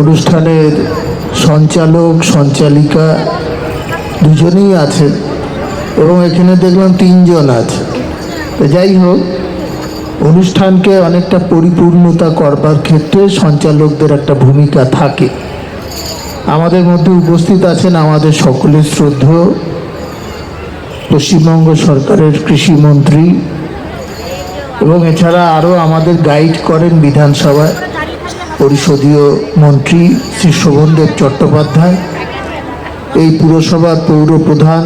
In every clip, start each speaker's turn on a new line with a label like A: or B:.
A: অনুষ্ঠানের সঞ্চালক, সঞ্চালিকা দুজনেই আছেন এবং এখানে দেখলাম তিনজন আছে। তো যাই হোক, অনুষ্ঠানকে অনেকটা পরিপূর্ণতা করবার ক্ষেত্রে সঞ্চালকদের একটা ভূমিকা থাকে। আমাদের মধ্যে উপস্থিত আছেন আমাদের সকলের শ্রদ্ধেয় পশ্চিমবঙ্গ সরকারের কৃষিমন্ত্রী এবং এছাড়া আরও আমাদের গাইড করেন বিধানসভায়। পরিষদীয় মন্ত্রী শ্রী শোভনদেব চট্টোপাধ্যায়, এই পুরসভার পৌর প্রধান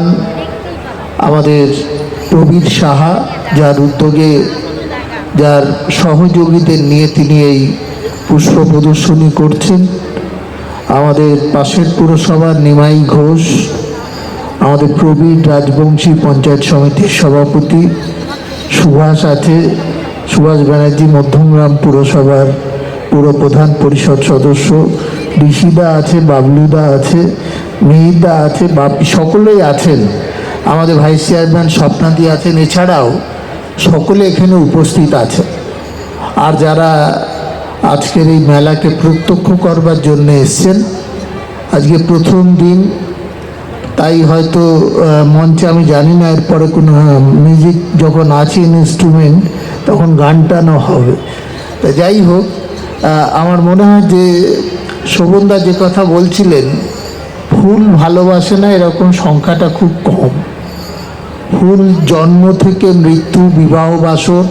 A: আমাদের প্রবীর সাহা, যার উদ্যোগে, যার সহযোগীদের নিয়ে তিনি এই পুষ্প প্রদর্শনী করছেন। আমাদের পাশের পুরসভার নিমাই ঘোষ, আমাদের প্রবীণ রাজবংশী পঞ্চায়েত সমিতির সভাপতি সুভাষ আছে, সুভাষ ব্যানার্জি মধ্যমগ্রাম পুরসভার পুরপ্রধান পরিষদ সদস্য, ঋষিদা আছে, বাবলুদা আছে, মিহিদা আছে সকলেই আছেন। আমাদের ভাইস চেয়ারম্যান স্বপ্নাদি আছেন, এছাড়াও সকলে এখানে উপস্থিত আছে। আর যারা আজকের এই মেলাকে প্রত্যক্ষ করবার জন্য এসছেন, আজকে প্রথম দিন, তাই হয়তো মঞ্চে আমি জানি না, এরপরে কোনো মিউজিক যখন আছে ইনস্ট্রুমেন্ট তখন গান টানো হবে। তা যাই হোক আমার মনে হয় যে শোভনদা যে কথা বলছিলেন, ফুল ভালোবাসে না এরকম সংখ্যাটা খুব কম। ফুল জন্ম থেকে মৃত্যু, বিবাহ, বাসর,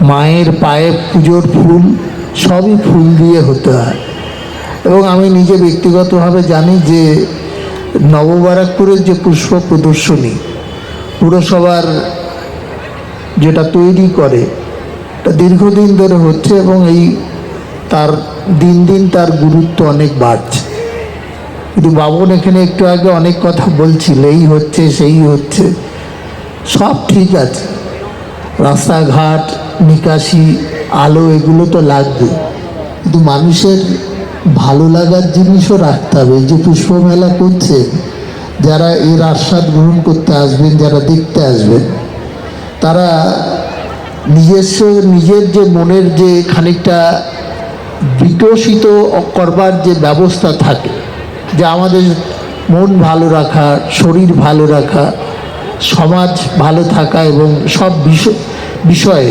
A: মায়ের পায়ে পুজোর ফুল, সবই ফুল দিয়ে হতে হয়। এবং আমি নিজে ব্যক্তিগতভাবে জানি যে নববারাকপুরের যে পুষ্প প্রদর্শনী, পুরসভার যেটা তৈরি করে, এটা দীর্ঘদিন ধরে হচ্ছে এবং এই তার দিন দিন তার গুরুত্ব অনেক বাড়ছে। কিন্তু বাবন এখানে একটু আগে অনেক কথা বলছিল এই হচ্ছে, সেই হচ্ছে। সব ঠিক আছে। রাস্তাঘাট, নিকাশি, আলো, এগুলো তো লাগবে। কিন্তু মানুষের ভালো লাগার জিনিসও রাখতে হবে। যে পুষ্প মেলা করছে, যারা এর আস্বাদ গ্রহণ করতে আসবেন, যারা দেখতে আসবেন, তারা নিজস্ব, নিজের যে মনের যে খানিকটা বিকশিত করবার যে ব্যবস্থা থাকে, যে আমাদের মন ভালো রাখা, শরীর ভালো রাখা, সমাজ ভালো থাকা এবং সব বিষয়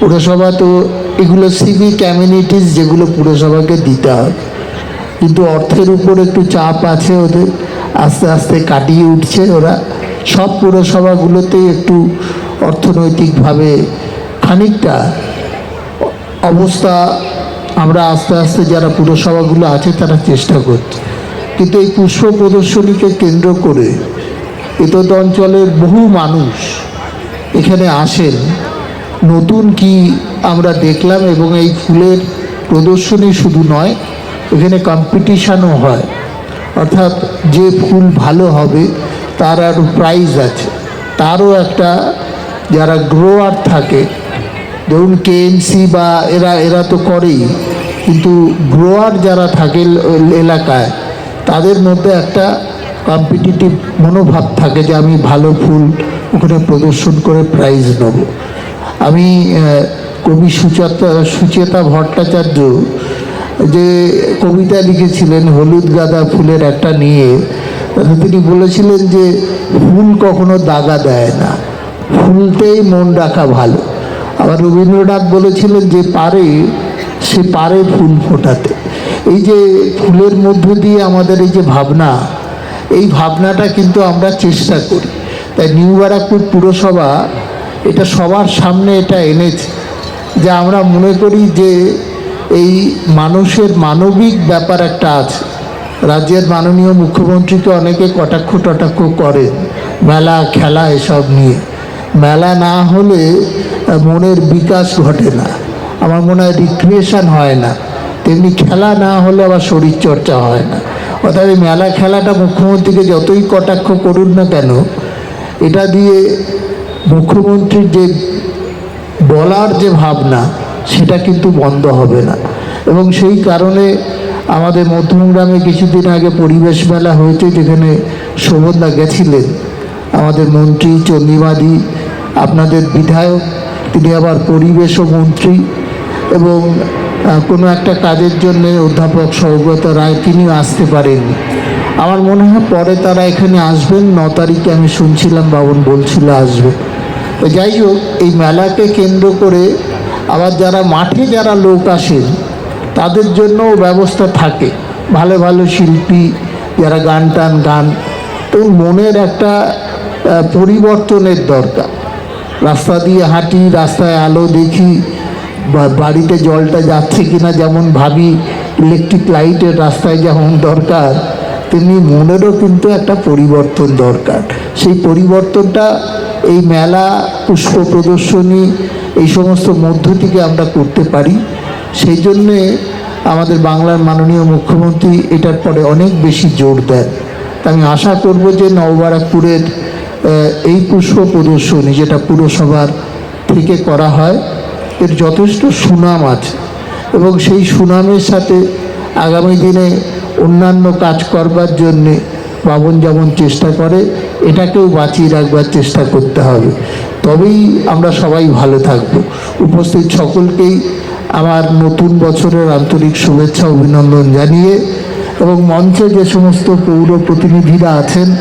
A: পুরসভা তো এগুলো সিভিক কমিউনিটিস যেগুলো পুরসভাকে দিতে হবে। কিন্তু অর্থের উপর একটু চাপ আছে ওদের, আস্তে আস্তে কাটিয়ে উঠছে ওরা। সব পুরসভাগুলোতেই একটু অর্থনৈতিকভাবে খানিকটা অবস্থা আমরা আস্তে আস্তে যারা পুরসভাগুলো আছে তারা চেষ্টা করছে। কিন্তু এই পুষ্প প্রদর্শনীকে কেন্দ্র করে এতদ অঞ্চলের বহু মানুষ এখানে আসেন। নতুন কি আমরা দেখলাম এবং এই ফুলের প্রদর্শনী শুধু নয়, এখানে কম্পিটিশানও হয়। অর্থাৎ যে ফুল ভালো হবে তার আর প্রাইজ আছে। তারও একটা যারা গ্রোয়ার থাকে ধরুন কেএনসি বা এরা এরা তো করেই। কিন্তু গ্রোয়ার যারা থাকে এলাকায়, তাদের মধ্যে একটা কম্পিটিটিভ মনোভাব থাকে যে আমি ভালো ফুল ওখানে প্রদর্শন করে প্রাইজ নেব। আমি কবি সুচেতা সুচেতা ভট্টাচার্য যে কবিতা লিখেছিলেন, হলুদ গাঁদা ফুলের একটা নিয়ে, তিনি বলেছিলেন যে ফুল কখনো দাগা দেয় না, ফুলতেই মন রাখা ভালো। আবার রবীন্দ্রনাথ বলেছিলেন যে পারে, সে পারে ফুল ফোটাতে। এই যে ফুলের মধ্য দিয়ে আমাদের এই যে ভাবনা, এই ভাবনাটা কিন্তু আমরা চেষ্টা করি। তাই নিউ ব্যারাকপুর পুরসভা, এটা সবার সামনে এটা এনেছে যে আমরা মনে করি যে এই মানুষের মানবিক ব্যাপার একটা আছে। রাজ্যের মাননীয় মুখ্যমন্ত্রীকে অনেকে কটাক্ষ টটাক্ষ করেন, মেলা, খেলা এসব নিয়ে। মেলা না হলে মনের বিকাশ ঘটে না। আমার মনে হয় রিক্রিয়েশন হয় না। তেমনি খেলা না হলে আবার শরীর চর্চা হয় না। অর্থাৎ এই মেলা খেলাটা মুখ্যমন্ত্রীকে যতই কটাক্ষ করুন না কেন, এটা দিয়ে মুখ্যমন্ত্রীর যে বলার যে ভাবনা, সেটা কিন্তু বন্ধ হবে না। এবং সেই কারণে আমাদের মধ্যমগ্রামে কিছুদিন আগে পরিবেশ মেলা হয়েছে, যেখানে শোভনদা গেছিলেন। আমাদের মন্ত্রী চন্দ্রিমাদি, আপনাদের বিধায়ক তিনি আবার পরিবেশ মন্ত্রী এবং কোনো একটা কাজের জন্য অধ্যাপক সৌগত রায় তিনিও আসতে পারেননি আমার মনে হয় পরে তারা এখানে আসবেন, ন তারিখে আমি শুনছিলাম, বাবন বলছিল আসবে। যাই হোক, এই মেলাকে কেন্দ্র করে আবার যারা মাঠে যারা লোক আসেন, তাদের জন্য ব্যবস্থা থাকে। ভালো ভালো শিল্পী, যারা গান টান গান, তো মনের একটা পরিবর্তনের দরকার। রাস্তা দিয়ে হাঁটি, রাস্তায় আলো দেখি বাড়িতে জলটা যাচ্ছে কিনা যেমন ভাবি ইলেকট্রিক লাইটের রাস্তায় যেমন দরকার, তেমনি মনেরও কিন্তু একটা পরিবর্তন দরকার। সেই পরিবর্তনটা এই মেলা, পুষ্প প্রদর্শনী, এই সমস্ত মধ্য থেকে আমরা করতে পারি। সেই জন্যে আমাদের বাংলার মাননীয় মুখ্যমন্ত্রী এটার পরে অনেক বেশি জোর দেন। আমি আশা করব যে নববারাকপুরের এই পুষ্প প্রদর্শনী যেটা পুরসভার থেকে করা হয়, এর যথেষ্ট সুনাম আছে। এবং সেই সুনামের সাথে আগামী দিনে অন্যান্য কাজ করবার জন্যে বাবন যেমন চেষ্টা করে, এটাকেও বাঁচিয়ে রাখবার চেষ্টা করতে হবে। তবেই আমরা সবাই ভালো থাকব। উপস্থিত সকলকেই আমার নতুন বছরের আন্তরিক শুভেচ্ছা, অভিনন্দন জানিয়ে, এবং মঞ্চে যে সমস্ত পৌর প্রতিনিধিরা আছেন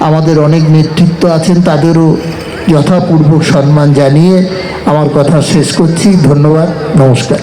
A: আমাদের অনেক নেতৃত্ব আছেন তাদেরও যথাপূর্বক সম্মান জানিয়ে আমার কথা শেষ করছি। ধন্যবাদ নমস্কার।